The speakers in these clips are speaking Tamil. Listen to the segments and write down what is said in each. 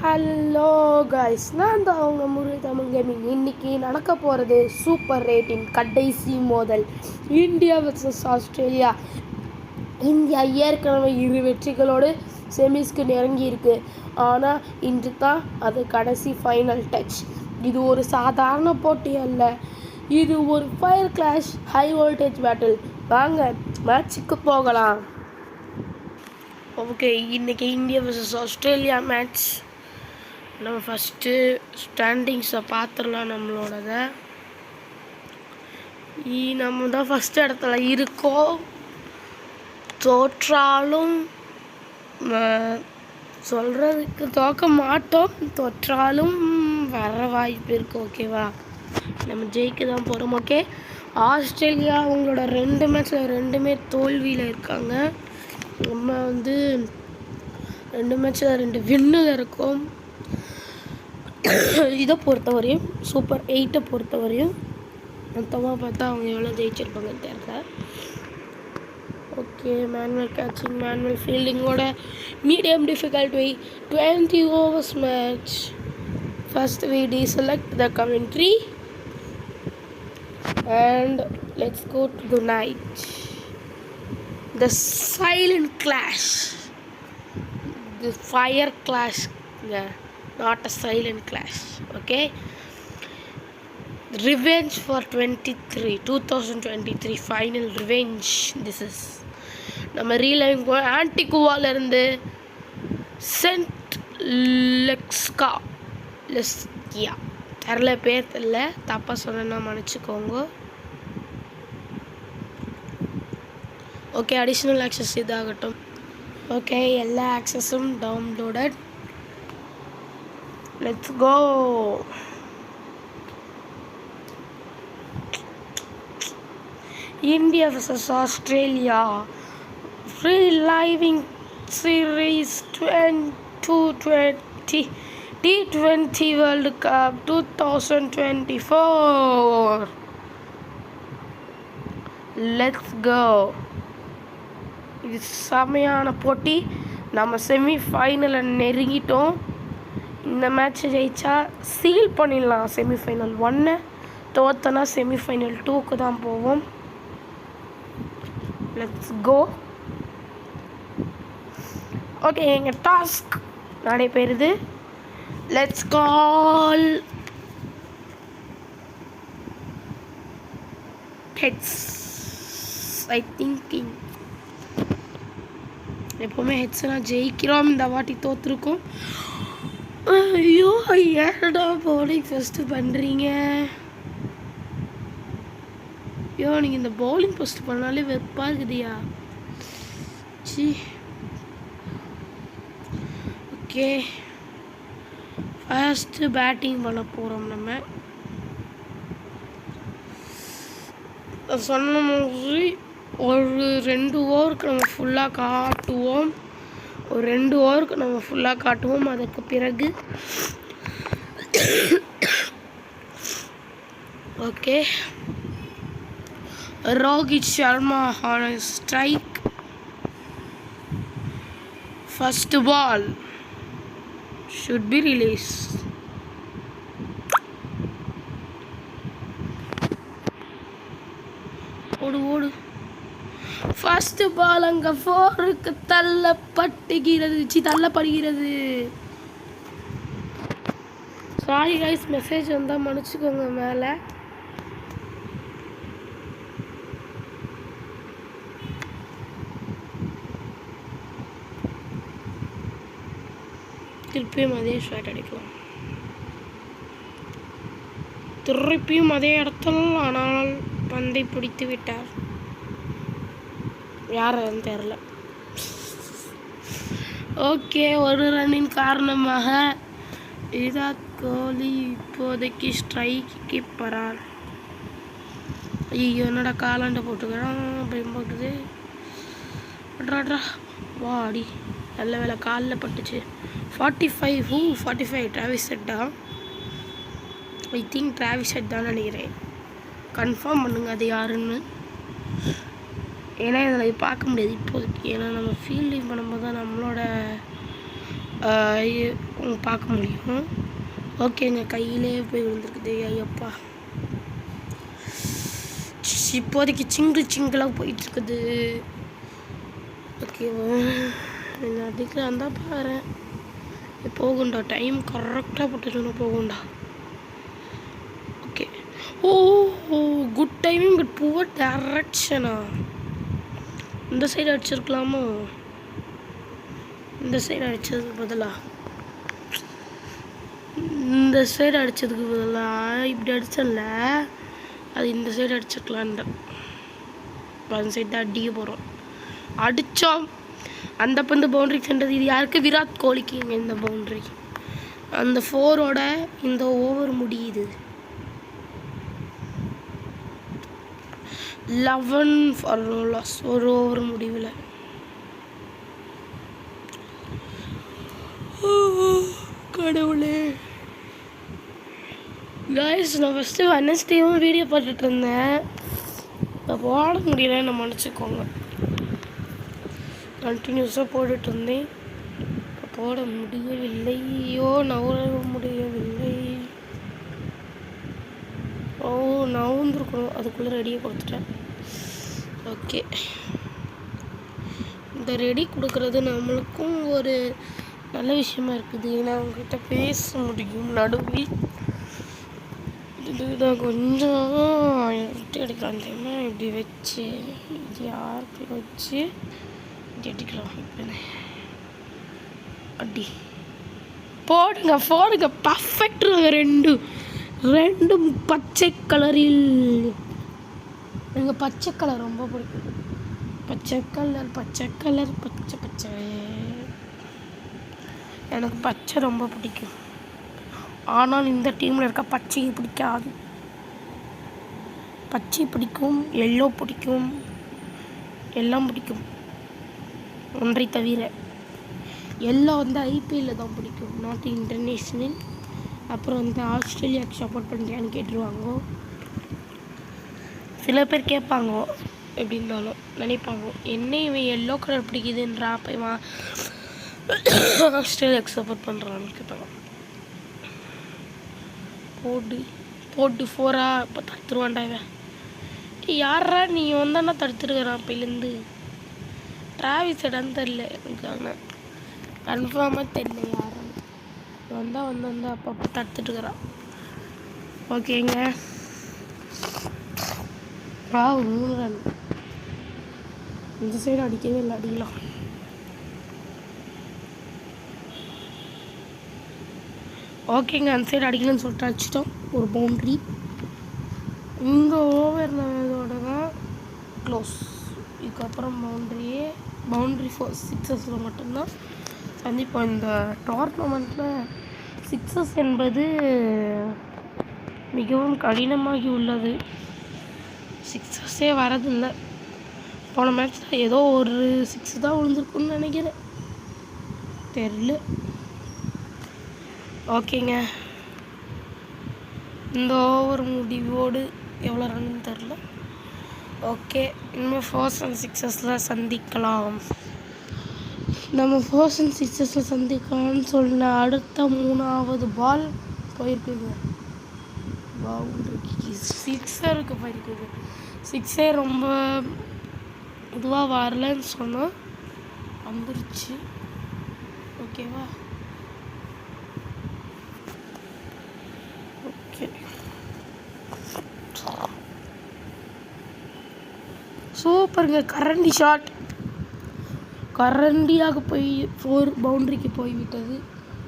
ஹலோ கைஸ் நான் தான் அவங்க முருகை தமிழ் கேமிங் இன்னைக்கு நடக்க போகிறது சூப்பர் ரேட்டிங் கடைசி மோதல். India versus Australia. இந்தியா ஏற்கனவே இரு வெற்றிகளோடு செமிஸ்க்கு நெருங்கி இருக்கு. ஆனால் இன்று தான் அது கடைசி ஃபைனல் டச் இது ஒரு சாதாரண போட்டி அல்ல. இது ஒரு fire clash high voltage battle வாங்க மேட்சுக்கு போகலாம். ஓகே இன்னைக்கு இந்தியா வர்சஸ் ஆஸ்திரேலியா மேட்ச் நம்ம ஃபஸ்ட்டு ஸ்டாண்டிங்ஸை பார்த்துடலாம் நம்மளோடத. நம்ம தான் ஃபஸ்ட் இடத்துல இருக்கோம். தோற்றாலும் சொல்கிறதுக்கு தோக்க மாட்டோம். தோற்றாலும் வர வாய்ப்பு இருக்குது ஓகேவா நம்ம ஜெயிக்க தான் போகிறோம் ஓகே ஆஸ்திரேலியா அவங்களோட ரெண்டு மேட்ச்சில் ரெண்டுமே தோல்வியில் இருக்காங்க. நம்ம வந்து ரெண்டு மேட்ச்சில் ரெண்டு வின்னில் இருக்கோம். இதை பொறுத்தவரையும் சூப்பர் எயிட்டை பொறுத்தவரையும் மொத்தமாக பார்த்தா அவங்க எவ்வளோ ஜெயிச்சிருப்பாங்கன்னு தெரியல. Okay manual catching manual ஃபீல்டிங்கோட medium difficult twenty overs match first we'd select the commentary and let's go to the night the silent clash the fire கிளாஷ்ங்க not a silent clash okay? Revenge for 23 2023 final revenge. This is நம்ம ரீலைன் ஆன்டிகுவால இருந்து சென்ட் லெக்ஸ்கா லெஸ்கியா தெரில பேர் தெரில தப்பாக சொன்னேன்னா மன்னிச்சுக்கோங்க. ஓகே அடிஷ்னல் ஆக்சஸ் இதாகட்டும். ஓகே எல்லா ஆக்சஸும் downloaded let's go India versus Australia free living series two twenty T twenty world cup two thousand twenty four let's go இது செமையான போட்டி நம்ம செமி ஃபைனலை நெருங்கிட்டோம் இந்த மேட்ச்சை ஜெயித்தா சீல் பண்ணிடலாம் செமிஃபைனல் ஒன்று தோத்தனா செமிஃபைனல் டூக்கு தான் போவோம். லெட்ஸ் கோ ஓகே எங்கள் டாஸ்க் நடைபெறுது. Let's call heads I thinking எப்போவுமே ஹெட்ஸ்னால் ஜெயிக்கிறோம் இந்த வாட்டி தோற்றுருக்கோம் ஐயோ ஏடா பவுலிங் ஃபஸ்ட்டு பண்ணுறீங்க ஐயோ நீங்கள் இந்த பவுலிங் ஃபஸ்ட்டு பண்ணாலே வெப்பாக இருக்குதுயா? சி ஓகே. ஃபஸ்ட்டு பேட்டிங் பண்ண போகிறோம் நம்ம. சொன்ன மாதிரி ஒரு ரெண்டு ஓவருக்கு நம்ம ஃபுல்லாக காட்டுவோம். ஒரு ரெண்டு ஓவருக்கு நம்ம ஃபுல்லாக காட்டுவோம். அதுக்கு பிறகு okay. Rohit Sharma on strike first ball should be release ஓடு ஓடு. ஃபர்ஸ்ட் பால் அங்கே ஃபோருக்கு தள்ளப்பட்டுகிறது. சி தள்ளப்படுகிறது. சாரி கைஸ் மெசேஜ் வந்தால் மன்னிச்சுக்கோங்க மேலே. திருப்பியும் அதே ஷாட் அடிக்கலாம். திருப்பியும் அதே இடத்தில் ஆனால் பந்தை பிடித்து விட்டார். யாருன்னு தெரில ஓகே ஒரு ரன்னின் காரணமாக விராட் கோலி இப்போதைக்கு ஸ்ட்ரைக்கு போகிறார் ஐயோ என்னடா காலாண்டை போட்டுக்கிறான் அப்படின்னு போட்டுது அட்ராட்ரா வாடி நல்ல வேலை காலில் பட்டுச்சு. Forty five who forty five Travis செட்டா ஐ திங்க் ட்ராவிஸ் செட் தான் நினைக்கிறேன். கன்ஃபார்ம் பண்ணுங்க அது யாருன்னு. ஏன்னா இதில் பார்க்க முடியாது இப்போதைக்கு. ஏன்னா நம்ம ஃபீல்டிங் பண்ணும்போது தான் நம்மளோட பார்க்க முடியும். ஓகேங்க கையிலே போய் விழுந்துருக்குது ஐயப்பா. இப்போதைக்கு சிங்கிள் சிங்கிளாக போயிட்டுருக்குது. ஓகேவா என்ன அதுக்கு தான் பாரு போகுண்டா டைம் கரெக்டாக போட்டுட்டு போகுண்டா okay oh good timing but poor டேரக்ஷனா இந்த சைடு அடிச்சிருக்கலாமோ? இந்த சைடு அடிச்சதுக்கு பதிலாக இந்த சைடு அடித்ததுக்கு பதிலாக இப்படி அடித்தல அது இந்த சைடு அடிச்சிருக்கலான்ட்டு. அந்த சைடு தான் அடிக்க போகிறோம் அடித்தோம் அந்த பந்து பவுண்டரி சென்றது இது யாருக்கு? விராட் கோலிக்கு இந்த பவுண்டரி அந்த ஃபோரோட இந்த ஓவர் முடியுது. Eleven for loss. ஒரு ஓவர் முடிவில். கடவுளே. காய்ஸ் நான் ஃபஸ்ட்டு வெனஸ்டேவும் வீடியோ பார்த்துட்டு இருந்தேன். இப்போ போட முடியல என்ன மன்னிச்சுக்கோங்க கண்டினியூஸாக போட்டுட்டு இருந்தேன். போட முடியவில்லையோ நவர முடியவில்லை. ஓ நவுந்துருக்கணும். அதுக்குள்ளே ரெடியாக கொடுத்துட்டேன். ஓகே. இந்த ரெடி கொடுக்குறது நம்மளுக்கும் ஒரு நல்ல விஷயமா இருக்குது. ஏன்னா அவங்ககிட்ட பேச முடியும். நடுவில் இதுதான் கொஞ்சம் விட்டு எடுக்கலாம். தெரியுமா இப்படி வச்சு இது யாருக்கு வச்சு? இப்படி அடிக்கலாம். இப்போ அடி. போடுங்க போடுங்க. பர்ஃபெக்ட் ரெண்டு. ரெண்டும் பச்சை கலரில் எனக்கு பச்சை கலர் ரொம்ப பிடிக்கும். பச்சை கலர் பச்சை கலர் பச்சை பச்சை. எனக்கு பச்சை ரொம்ப பிடிக்கும். ஆனால் இந்த டீமில் இருக்க பச்சையை பிடிக்காது. பச்சை பிடிக்கும் எல்லோ பிடிக்கும் எல்லாம் பிடிக்கும். ஒன்றை தவிர எல்லாம் வந்து ஐபிஎல்லில் தான் பிடிக்கும். நாட் இன்டர்நேஷ்னல் அப்புறம் வந்து ஆஸ்திரேலியாவுக்கு சப்போர்ட் பண்ணுறியான்னு கேட்டுருவாங்க. சில பேர் கேட்பாங்க எப்படி இருந்தாலும் நினைப்பாங்க என்ன இவன் எல்லோ கலர் பிடிக்குதுன்றா அப்போ இவன் ஆஸ்திரேலியாவுக்கு சப்போர்ட் பண்ணுறான்னு கேட்பாங்க. போடு போட்டு ஃபோரா இப்போ தடுத்துருவான்டா இவன். ஏய், நீ? வந்தானா தடுத்துருக்கிறான் அப்பையிலேருந்து. டிராவிஸ் இடம் தெரில எனக்கு ஆனால் கன்ஃபார்மாக தெரியல யாரும் வந்தால் வந்து வந்து அப்பப்போ தடுத்துட்டுருக்குறான் ஓகேங்க. வா மூணு ரன் இந்த சைடு அடிக்கவே இல்லை அடிக்கலாம். ஓகேங்க அந்த சைடு அடிக்கணும்னு சொல்லிட்டு அடிச்சிட்டோம். ஒரு பவுண்ட்ரி இந்த ஓவர் இதோட தான் க்ளோஸ் இதுக்கப்புறம் பவுண்ட்ரியே பவுண்ட்ரி ஃபோர் சிக்ஸஸில் மட்டும்தான் சந்திப்போம் இந்த டோர்னமெண்ட்டில் சிக்ஸஸ் என்பது மிகவும் கடினமாகி உள்ளது. சிக்ஸஸே வரதில்லை. போன மேட்ச்சில் ஏதோ ஒரு சிக்ஸ் தான் விழுந்திருக்குன்னு நினைக்கிறேன். தெரில ஓகேங்க. இந்த ஓவர் முடிவோடு எவ்வளோ ரன் தெரில ஓகே இனிமேல் ஃபோர்ஸ் அண்ட் சிக்ஸஸில் சந்திக்கலாம். நம்ம ஃபோர்ஸ் அண்ட் சிக்ஸஸில் சந்திக்கலாம்னு சொன்ன அடுத்த மூணாவது பால் போயிருக்குங்க. பவுண்டரிக்கு சிக்ஸருக்கு போயிருக்குது சிக்ஸே ரொம்ப இதுவாக வரலன்னு சொன்னால் வந்துருச்சு. ஓகேவா? ஓகே. சூப்பருங்க. கரண்டி ஷாட். கரண்டியாக போய் ஃபோர் பவுண்டரிக்கு போய்விட்டது.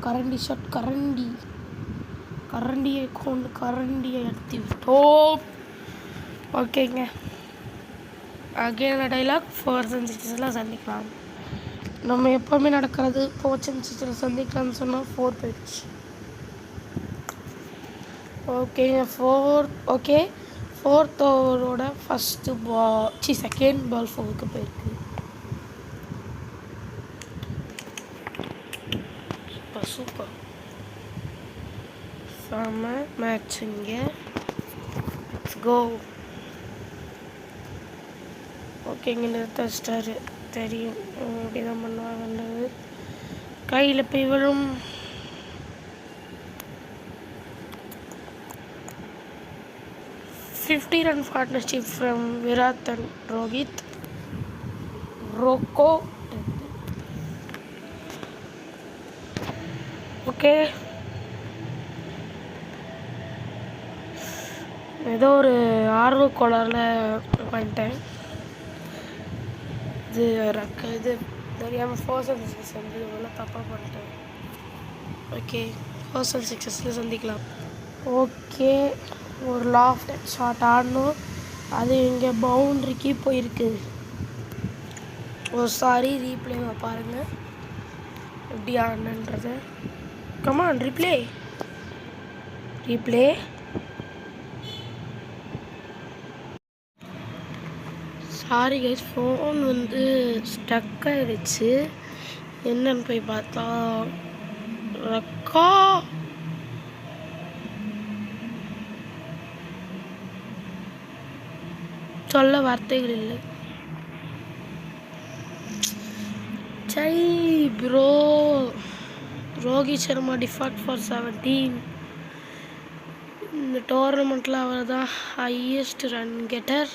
கரண்டி ஷாட் கரண்டி. கரண்டியை கொண்டு கரண்டியை எடுத்து விட்டோம். ஓகேங்க. அகைன டைலாக் ஃபோர்ஸ் அண்ட் சிக்ஸில் சந்திக்கலாம். நம்ம எப்போவுமே நடக்கிறது ஃபோர்ஸ் அண்ட் சிக்ஸில் சந்திக்கலாம்னு சொன்னால் ஃபோர் போயிடுச்சு. ஓகேங்க ஃபோர் ஓகே ஃபோர்த் ஓவரோட ஃபஸ்ட்டு பால் சி செகண்ட் பால் ஃபோருக்கு போயிருக்கு சூப்பர் சூப்பர் செம்ம மேட்சுங்க கோ ஓகேங்க நிறுத்த வச்சிட்டாரு தெரியும். அப்படி தான் பண்ணுவாங்கன்றது. கையில் போய் விழும். Fifty run partnership from Virat and Rohit Roko okay ஏதோ ஒரு ஆர்வ கோளாறில் பண்ணிட்டேன். இது ரக்க இது தெரியாமல் ஃபோர்ஸ் அண்ட் சிக்ஸ் வந்து இவ்வளோ தப்பாக பண்ணிட்டேன் ஓகே ஃபோர்ஸ் அண்ட் சிக்ஸஸில் சந்திக்கலாம். ஓகே ஒரு லாஃப்ட் ஷார்ட் ஆடணும். அது இங்கே பவுண்ட்ரிக்கு போயிருக்கு. ஒரு சாரி ரீப்ளேவை பாருங்கள் எப்படி ஆடணுன்றதை. Come on replay replay sorry guys phone வந்து ஸ்டக் ஆயிடுச்சு. என்னன்னு போய் பார்த்தா ரக்கா! சொல்ல வார்த்தைகள் இல்லை. சை bro Rohit Sharma default for seventeen இந்த டோர்னமெண்ட்டில் அவர் தான் highest run getter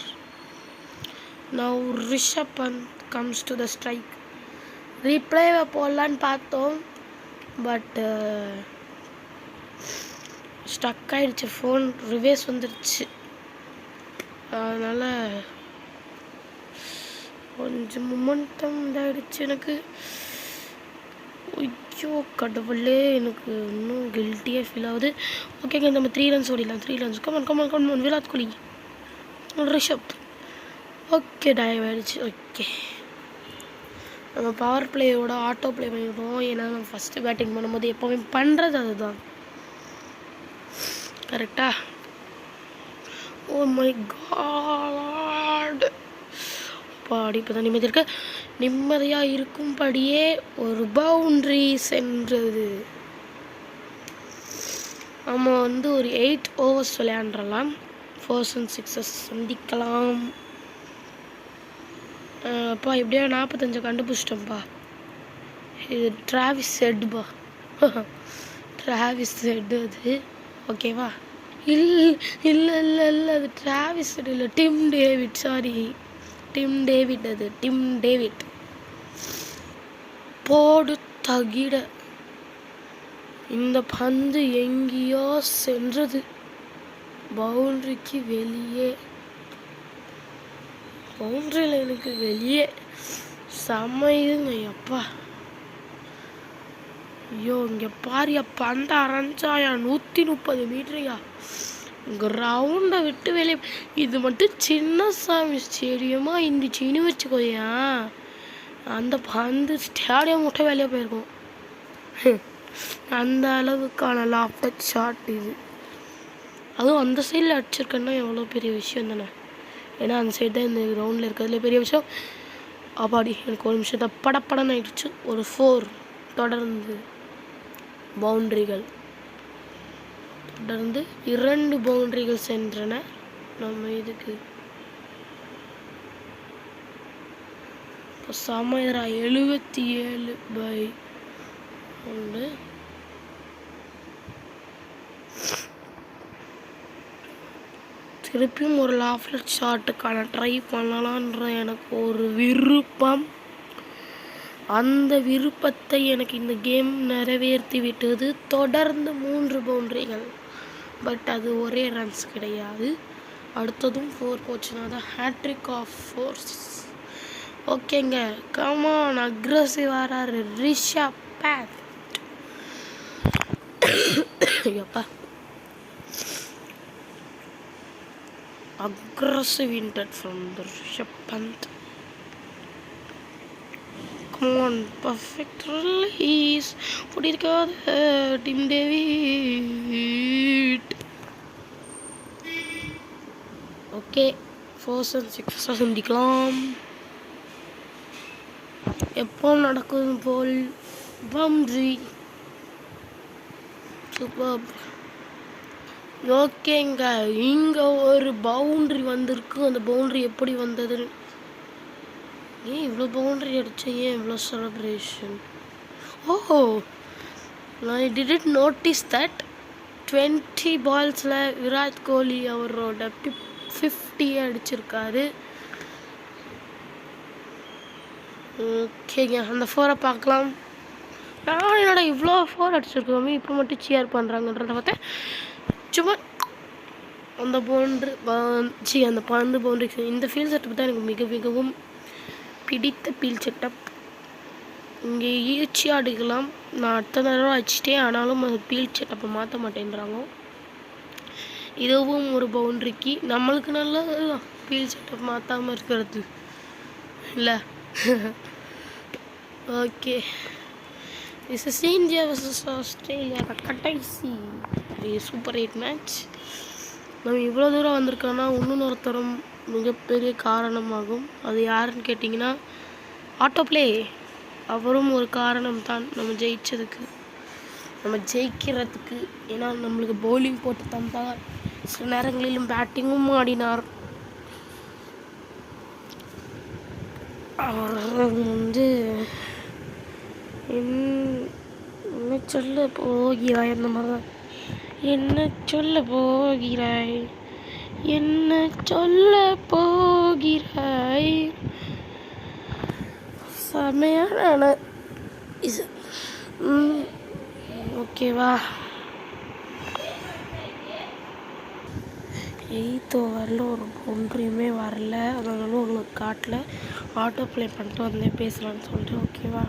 now Rishabh Pant comes to the strike ரீப்ளேவை போடலான்னு பார்த்தோம் பட் ஸ்டக் uh, ஆயிடுச்சு. ஃபோன் ரிவேஸ் வந்துடுச்சு அதனால் கொஞ்சம் மொமெண்டம் இதாகிடுச்சு எனக்கு. ஐயோ கடவுளே எனக்கு இன்னும் கில்ட்டியாக ஃபீல் ஆகுது. ஓகேங்க நம்ம த்ரீ ரன்ஸ் ஓடிடலாம். Three runs come on come on come on Virat Kohli Rishabh okay dive ஆயிடுச்சு. ஓகே. நம்ம பவர் பிளேயோட ஆட்டோ ப்ளே பண்ணிடுவோம் ஏன்னா நம்ம ஃபஸ்ட்டு பேட்டிங் பண்ணும்போது எப்போவுமே பண்ணுறது அதுதான். கரெக்டா ஓ மை காட் பாடி இப்போ தான் நிம்மதி இருக்கு. நிம்மதியாக இருக்கும்படியே ஒரு பவுண்ட்ரி சென்றது. நம்ம வந்து ஒரு எயிட் ஓவர்ஸ் விளையாண்டுறலாம். ஃபோர்ஸ் அண்ட் சிக்ஸஸ் சந்திக்கலாம். அப்பா எப்படியோ நாற்பத்தஞ்சை கண்டுபிடிச்சிட்டோம்ப்பா இது டிராவிஸ் செட்டுப்பா டிராவிஸ் செட்டு அது. ஓகேவா இல்லை இல்லை இல்லை இல்லை அது டிராவிஸ் செட் இல்லை Tim David sorry Tim David அது டிம் டேவிட் போடு தகிட. இந்த பந்து எங்கேயோ சென்றது. பவுண்டரிக்கு வெளியே. பவுண்டரி லைனுக்கு வெளியே. செம்ம இதுங்க ஐயோ இங்கே பாரியா பந்த அரைஞ்சாயா நூற்றி முப்பது மீட்டரையா கிரவுண்டை விட்டு வெளியே. இது மட்டும் சின்ன சாமி ஸ்டேடியமாக இருந்துச்சுன்னு வச்சுக்கோயா. அந்த பந்து ஸ்டேடியம் மட்டும் வெளியே போயிருக்கும். அந்த அளவுக்கான லாப்டாப் ஷாட் இது. அதுவும் அந்த சைடில் அடிச்சிருக்கேன்னா எவ்வளோ பெரிய விஷயம் தானே? ஏன்னா அந்த சைடு தான் இந்த கிரவுண்டில் இருக்கிறதுல பெரிய விஷயம். அப்பாடி எனக்கு ஒரு நிமிஷத்தை படப்படன்னு ஆயிடுச்சு. ஒரு ஃபோர் தொடர்ந்து பவுண்டரிகள் தொடர்ந்து இரண்டு பவுண்டரிகள் சென்றன. நம்ம இதுக்கு இப்போ சமையரா எழுபத்தி ஏழு பை ஒன்று திருப்பியும் ஒரு லாஃப்லெட் ஷாட்டுக்கான ட்ரை பண்ணலான்ற எனக்கு ஒரு விருப்பம். அந்த விருப்பத்தை எனக்கு இந்த கேம் நிறைவேற்றி விட்டது. தொடர்ந்து மூன்று பவுண்டரிகள். பட் அது ஒரே ரன்ஸ் கிடையாது. அடுத்ததும் ஃபோர் போச்சுன்னா தான் ஹேட்ரிக் ஆஃப் ஃபோர்ஸ் ஓகேங்க. கமான் அக்ரஸிவ் ஆறாரு. ரிஷப் பேட் எப்பா aggressive intent from the Rishabh Pant. Come on, perfect release. பண்ணியிருக்காத Tim David okay fours and சிக்ஸாக சந்திக்கலாம் எப்போ நடக்கும் போல் பவுண்ட்ரி சூப்பர் ஓகேங்க. இங்கே ஒரு பவுண்ட்ரி வந்திருக்கு. அந்த பவுண்ட்ரி எப்படி வந்ததுன்னு ஏன் இவ்வளோ பவுண்ட்ரி அடித்தேன் ஏன் இவ்வளோ celebration oh I didn't notice that twenty பால்ஸில் Virat Kohli அவரோட ஃபிஃப்டி அடிச்சிருக்காரு. ஓகேங்க. அந்த ஃபோரை பார்க்கலாம். நான் என்னோட இவ்வளோ ஃபோர் அடிச்சிருக்கோமே? இப்போ மட்டும் சியர் பண்ணுறாங்கன்றத பார்த்தேன். சும்மா அந்த பவுண்ட்ரு சி அந்த பந்து பவுண்ட்ரி இந்த ஃபீல் செட்டப் தான் எனக்கு மிக மிகவும் பிடித்த ஃபீல் செட்டப் இங்கே ஈச்சியாக அடிக்கலாம் நான் அடுத்த தடவை அடிச்சிட்டேன். ஆனாலும் அது ஃபீல் செட்டப்பை மாற்ற மாட்டேன்றாங்க. இதுவும் ஒரு பவுண்ட்ரிக்கு நம்மளுக்கு நல்ல ஃபீல் செட்டப் மாற்றாமல் இருக்கிறது. இல்லை? Okay is is India versus Australia கடைசி சூப்பர் எயிட் மேட்ச். நம்ம இவ்வளோ தூரம் வந்திருக்கோன்னா இன்னொருத்தரும் மிகப்பெரிய காரணமாகும். அது யாருன்னு கேட்டிங்கன்னா ஆட்டோ ப்ளே அவரும் ஒரு காரணம் தான் நம்ம ஜெயிச்சதுக்கு. நம்ம ஜெயிக்கிறதுக்கு. ஏன்னா நம்மளுக்கு பவுலிங் போட்டு தந்தார் சில நேரங்களிலும் பேட்டிங்கும் ஆடினார். அவர் வந்து என்- என்ன சொல்ல போகியா இந்த மாதிரி தான் என்ன சொல்ல போகிறாய்? என்ன சொல்ல போகிறாய்? செமையான இது ஓகேவா எயித்து ஓவரில் ஒரு ஒன்றையுமே வரல. அதனால உங்களுக்கு காட்டல. ஆட்டோ ப்ளே பண்ணிட்டு வந்தேன் பேசலான்னு சொல்லிட்டு. ஓகேவா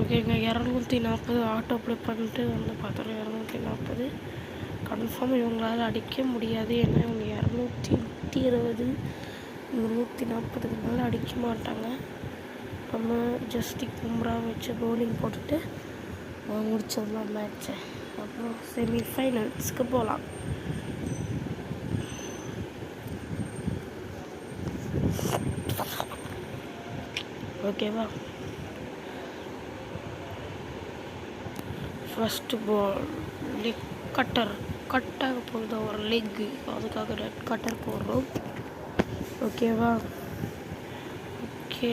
ஓகேங்க இரநூத்தி நாற்பது. ஆட்டோ ப்ளே பண்ணிட்டு வந்து பார்த்தோம் இரநூத்தி நாற்பது. கன்ஃபார்ம் இவங்களால் அடிக்க முடியாது. ஏன்னா இவங்க இரநூத்தி நூற்றி இருபது நூற்றி நாற்பதுக்கு மேலே அடிக்க மாட்டாங்க. நம்ம ஜஸ்டிக் பும்ரா வச்சு பவுலிங் போட்டுட்டு முடிச்சதுலாம் முடிச்சிடலாம் மேட்ச்சை அப்புறம் செமிஃபைனல்ஸ்க்கு போகலாம் ஓகேவா ஃபஸ்ட்டு பால் லெக் கட்டர் கட்டாக போகுது ஒரு லெக்கு அதுக்காக ரெட் கட்டர் போடுறோம். ஓகேவா ஓகே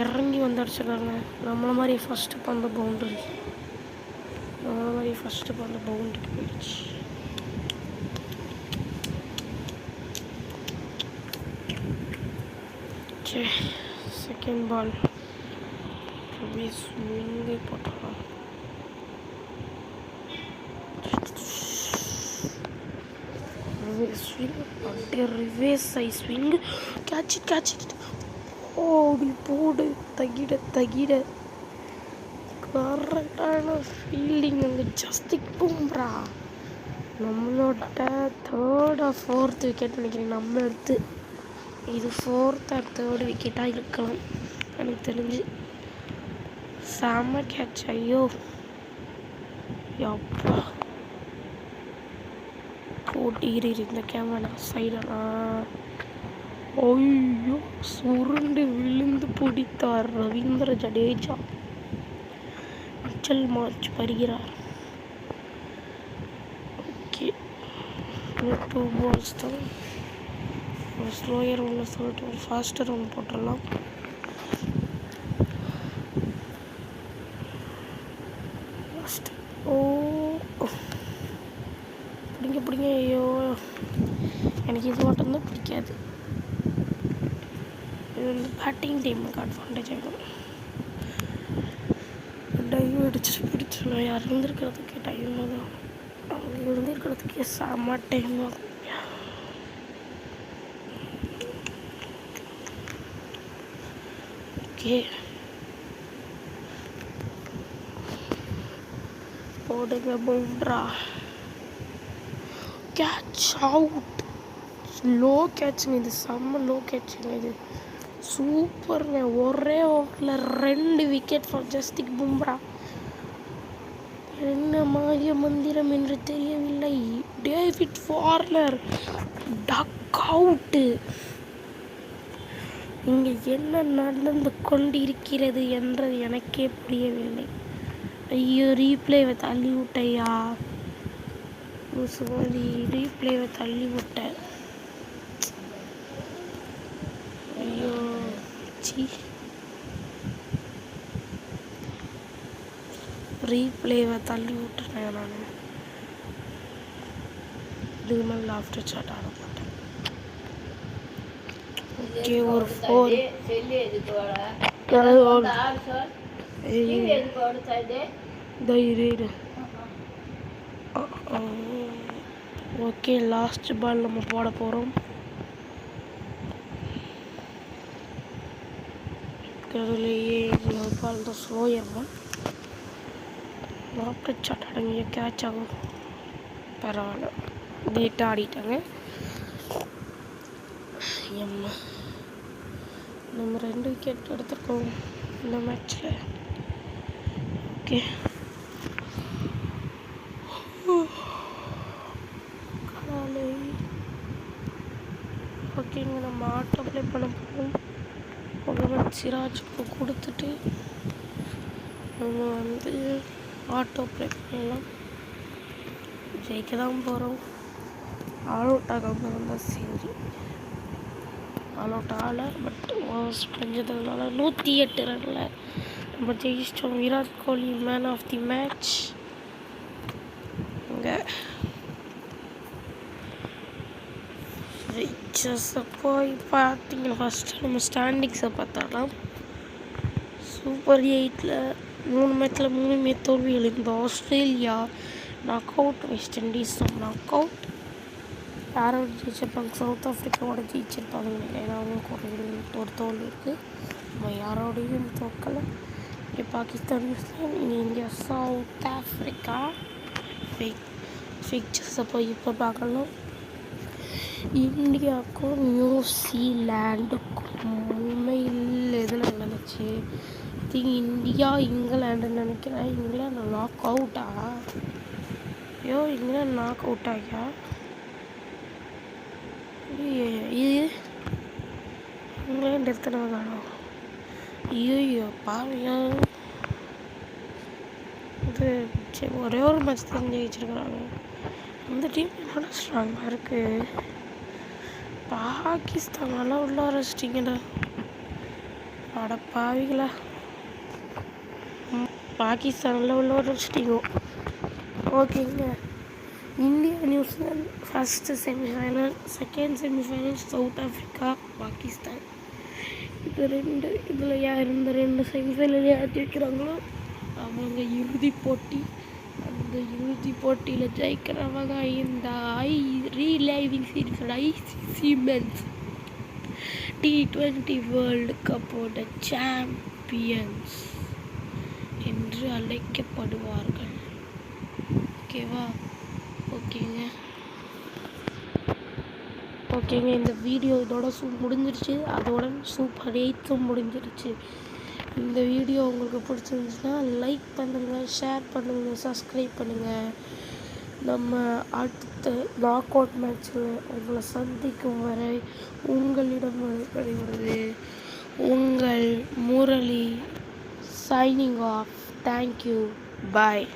இறங்கி வந்துடுச்சுடாங்க அடிச்சிடுறாங்க நம்மள மாதிரி ஃபஸ்ட்டு பந்த பவுண்டரி நம்மள மாதிரி ஃபஸ்ட்டு பந்த பவுண்டரி போயிடுச்சு. சரி செகண்ட் பால் அப்படியே ஸ்விங்கே போட்டுடலாம் ஸ்விங் அப்படியே reverse I swing catch it, catch it. ஓடி போடு தகிட தகிட. கரெக்டான ஃபீல்டிங் அங்கே ஜஸ்டிக் பும்ரா நம்மளோட தேர்டா ஃபோர்த் விக்கெட் நினைக்கிறேன். நம்ம எடுத்து இது ஃபோர்த் ஆர் தேர்ட் விக்கெட்டாக இருக்கலாம். எனக்கு தெரிஞ்சு. செம்ம கேட்ச் ஐயோ. யப்பா போட்டிகிட்டு இந்த கேமரா சைடில் ஐயோ சுருண்டு விழுந்து பிடித்தார் ரவீந்திர ஜடேஜா. அச்சல் மார்ச் வருகிறார். ஓகே. டூ பால்ஸ் தான். ஸ்லோயர் ஒன்று சொல்லிட்டு ஒரு ஃபாஸ்டர் ஒன்று போட்டுடலாம் Fast. ஓ பிடிங்க பிடிங்க ஐயோ எனக்கு இது மட்டும்தான் பிடிக்காது இது வந்து பேட்டிங் டீமுக்கு அட்வான்டேஜ் ஆகிடும் டைவ் அடிச்சு பிடிச்சு நான் யார் இருந்திருக்கிறதுக்கு டைம் தான் அவங்க இருந்திருக்கிறதுக்கே செம்ம டைம் ஆகும் ஓகே போடுங்க பவுண்ட்ரா கேட்ச் அவுட் லோ கேட்சுங்க இது செம்ம லோ கேட்சுங்க இது. சூப்பருங்க ஒரே ஓவரில் ரெண்டு விக்கெட் ஃபார் ஜஸ்டிக் பும்ரா என்ன மாய மந்திரம் என்று தெரியவில்லை. டேவிட் வார்னர் டக் அவுட்டு இங்கே என்ன நடந்து கொண்டிருக்கிறது என்று எனக்கே புரியவில்லை. ஐயோ ரீப்ளேவை தள்ளி விட்டையா சுமாரி ரீப்ளேவை தள்ளி விட்டேன் ஐயோ சி ரீப்ளேவை தள்ளி விட்டுறேன் நான். இதுக்கு மேலே லாஃப்டர் சாட் ஆட மாட்டேன். ஓகே ஒரு ஃபோர் தைரிய ஓகே லாஸ்ட் பால் நம்ம போட போகிறோம் அதுலேயே பால் தான் ஸ்லோ பால் லாஃப்டர் ஷாட் அடங்கிய கேட்ச் ஆகும் பரவாயில்ல நீட்டாக ஆடிட்டாங்க எம்மா நம்ம ரெண்டு விக்கெட் எடுத்திருக்கோம் இந்த மேட்ச்சில் ஓகே ஓகேங்க நம்ம ஆட்டோ ப்ளே பண்ண போகிறோம் சிராஜுக்கு கொடுத்துட்டு நம்ம வந்து ஆட்டோ ப்ளே பண்ணலாம். ஜெயிக்க தான் போகிறோம் ஆல் அவுட் ஆகாமல் இருந்தால் சரி ஆல் அவுட் ஆகலை பட் ஓவர்ஸ் செஞ்சதுனால நூற்றி எட்டு ரனில் நம்ம ஜெயிச்சிட்டோம். Virat Kohli man of the match இங்கே ரிச்சஸை போய் பார்த்தீங்கன்னா ஃபஸ்ட்டு நம்ம ஸ்டாண்டிங்ஸை பார்த்தாலாம். சூப்பர் எயிட்டில் மூணு மேட்ச்சில் மூணுமே தோல்வி எழுந்தோம் Australia knock out West Indies knock out யாரோட ஜெயிச்சிருப்பாங்க. சவுத் ஆஃப்ரிக்காவோட ஜெயிச்சிருப்பாங்க. ஏன்னா அவங்களுக்கு ஒரு ஒரு தோல்வி இருக்குது நம்ம யாரோடையும் தோக்கலை. இங்கே Pakistan New Zealand India South Africa ஃபிக்சர்ஸை போய் இப்போ பார்க்கலாம். இந்தியாவுக்கும் நியூசிலாண்டுக்கும் உண்மையில் எதில் நடந்துச்சு? திங்க் இந்தியா இங்கிலாண்டுன்னு நினைக்கிறேன். இங்கிலாந்து நாக் அவுட்டா ஐயோ இங்கிலாந்து நாக் அவுட் ஆகியா? இது இங்கிலாந்து எத்தனை காணும் ஐயோ பாவியா? இது சரி ஒரே ஒரு மேட்ச் தான் ஜெயிச்சிருக்கிறாங்க. அந்த டீம் என்னோட ஸ்ட்ராங்காக இருக்குது பாகிஸ்தானெல்லாம் உள்ள வச்சிட்டிங்கடா அட பாவிங்களா பாகிஸ்தான் பாகிஸ்தானில் உள்ள வச்சிட்டிங்க ஓகேங்க. India New Zealand first semifinal second semifinal South Africa Pakistan. இது ரெண்டு இதில் யார் இந்த ரெண்டு செமிஃபைனல் யார் ஜெயிக்கிறாங்களோ அவங்க இறுதி போட்டி அந்த இறுதி போட்டியில் ஜெயிக்கிறவங்க இந்த ஐ ரீலைவிங் சீரிஸோட ICC men's T twenty world கப்போட champions என்று அழைக்கப்படுவார்கள். ஓகேவா ஓகேங்க ஓகேங்க இந்த வீடியோ இதோட சூ முடிஞ்சிருச்சு. அதோட சூப்பர் எயித்தும் முடிஞ்சிருச்சு. இந்த வீடியோ உங்களுக்கு பிடிச்சிருந்துச்சுன்னா லைக் பண்ணுங்கள் ஷேர் பண்ணுங்கள் சப்ஸ்கிரைப் பண்ணுங்கள் நம்ம அடுத்த நாக் அவுட் மேட்ச்சில் உங்களை சந்திக்கும் வரை உங்களிடம் விடைபெறுவது உங்கள் Murali signing off thank you bye